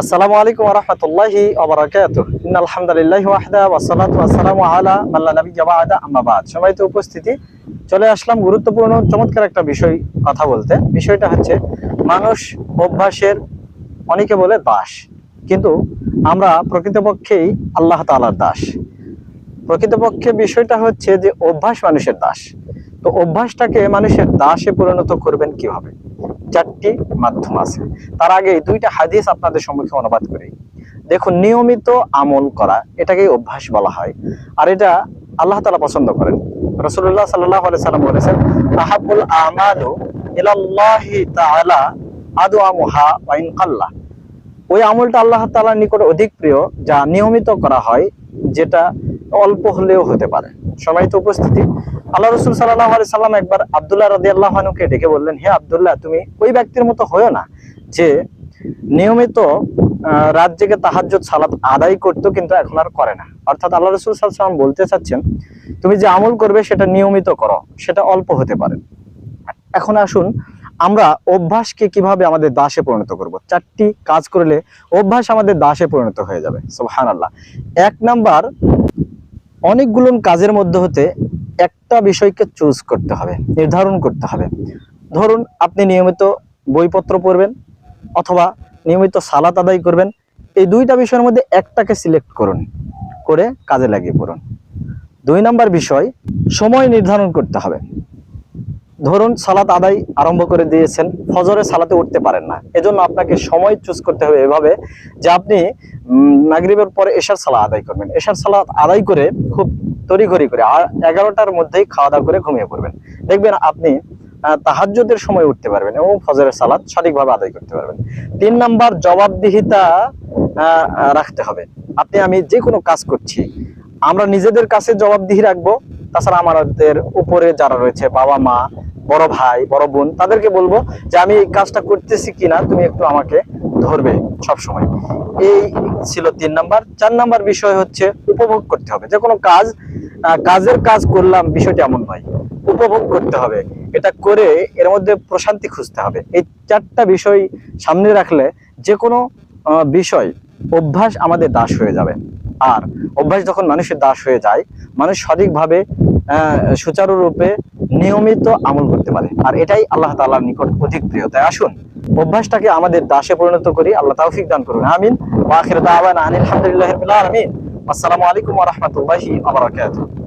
আসসালামু আলাইকুম রহমতুল্লাহি ওবরাকাতুহ ইন্নাল হামদুলিল্লাহি ওয়াহদা ওয়াসসালাতু ওয়াসসালামু আলা মান লা নাবিয়্যা বা'দা। আম্মা বা'দ। সবাই তো উপস্থিতি। চলে আসলাম গুরুত্বপূর্ণ, চমৎকার একটা বিষয় কথা বলতে। বিষয়টা হচ্ছে মানুষ অভ্যাসের, অনেকে বলে দাস। কিন্তু আমরা প্রকৃতপক্ষেই আল্লাহ তাআলার দাস। প্রকৃতপক্ষে বিষয়টা হচ্ছে যে অভ্যাস মানুষের দাস। তো অভ্যাসটাকে মানুষের দাসে পরিণত করবেন কীভাবে? চারটি মাধ্যম আছে। তার আগে দুইটা হাদিস আপনাদের সম্মুখে অনুবাদ করি। দেখুন, নিয়মিত আমল করা এটাকে অভ্যাস বলা হয়। আর এটা আল্লাহ তালা পছন্দ করেন। রসুল্লাহ সাল্লাহ সাল্লাম বলেছেন আহাবুল আমালু আদু আমুহা ওই আমলটা আল্লাহ তাআলার নিকট অধিক প্রিয়, যা নিয়মিত করা হয়, যেটা অল্প হলেও হতে পারে। সময়ত উপস্থিতি। আল্লাহ রসুল সাল্লাহ আলি সাল্লাম একবার আবদুল্লাহ রদি আল্লাহনুকে ডেকে বললেন, হে আবদুল্লাহ, তুমি ওই ব্যক্তির মতো হয়েও না যে নিয়মিত রাত জেগে তাহাজ্জুদ, সালাত আদায় করতো কিন্তু এখন আর করে না। অর্থাৎ আল্লাহ রসুল সাল্লাম বলতে চাচ্ছেন, তুমি যে আমল করবে সেটা নিয়মিত করো, সেটা অল্প হতে পারে। এখন আসুন, আমরা অভ্যাসকে কীভাবে আমাদের দাসে পরিণত করব? চারটি কাজ করলে অভ্যাস আমাদের দাসে পরিণত হয়ে যাবে সুবহান আল্লাহ এক নাম্বার অনেকগুলো কাজের মধ্যে হতে একটা বিষয়কে চুজ করতে হবে, নির্ধারণ করতে হবে। ধরুন আপনি নিয়মিত বইপত্র পড়বেন অথবা নিয়মিত সালাত আদায় করবেন, এই দুইটা বিষয়ের মধ্যে একটাকে সিলেক্ট করুন, করে কাজে লাগিয়ে পড়ুন। দুই নাম্বার বিষয়, সময় নির্ধারণ করতে হবে। ধরুন সালাত আদায় আরম্ভ করে দিয়েছেন ফজরে সালাতে উঠতে পারেন না। এজন্য আপনাকে সময় চুজ করতে হবে এভাবে যে আপনি উম, মাগরিবের পরে এশার সালা আদায় করবেন। এশার সালাত আদায় করে খুব তড়িঘড়ি করে আর এগারোটার মধ্যেই খাওয়া দাওয়া করে ঘুমিয়ে পড়বেন। দেখবেন আপনি আহ, তাহাজ্জুদের সময় উঠতে পারবেন এবং ফজরের সালাত সঠিকভাবে আদায় করতে পারবেন। তিন নাম্বার জবাবদিহিতা রাখতে হবে। আপনি আমি যে কোনো কাজ করছি আমরা নিজেদের কাছে জবাবদিহি রাখব তাছাড়া আমাদের উপরে যারা রয়েছে, বাবা মা, বড় ভাই, বড় বোন, তাদেরকে বলব যে আমি এই কাজটা করতেছি কিনা, তুমি একটু আমাকে ধরবে সব সময় এই ছিল তিন নাম্বার। চার নাম্বার বিষয় হচ্ছে উপভোগ করতে হবে। যে কোনো কাজ কাজের কাজ করলাম, বিষয়টা এমন নয়। উপভোগ করতে হবে। এটা করে এর মধ্যে প্রশান্তি খুঁজতে হবে। এই চারটা বিষয় সামনে রাখলে যে কোনো বিষয়, অভ্যাস আমাদের দাস হয়ে যাবে। আর অভ্যাস যখন মানুষের দাস হয়ে যায়, মানুষ সঠিকভাবে সুচারুরূপে নিয়মিত আমল করতে পারে। আর এটাই আল্লাহ তাআলার নিকট অধিক প্রিয় তাই আসুন, অভ্যাসটাকে আমাদের দাসে পরিণত করি। আল্লাহ তৌফিক দান করুন। আমিন। আসসালামু আলাইকুম ওয়া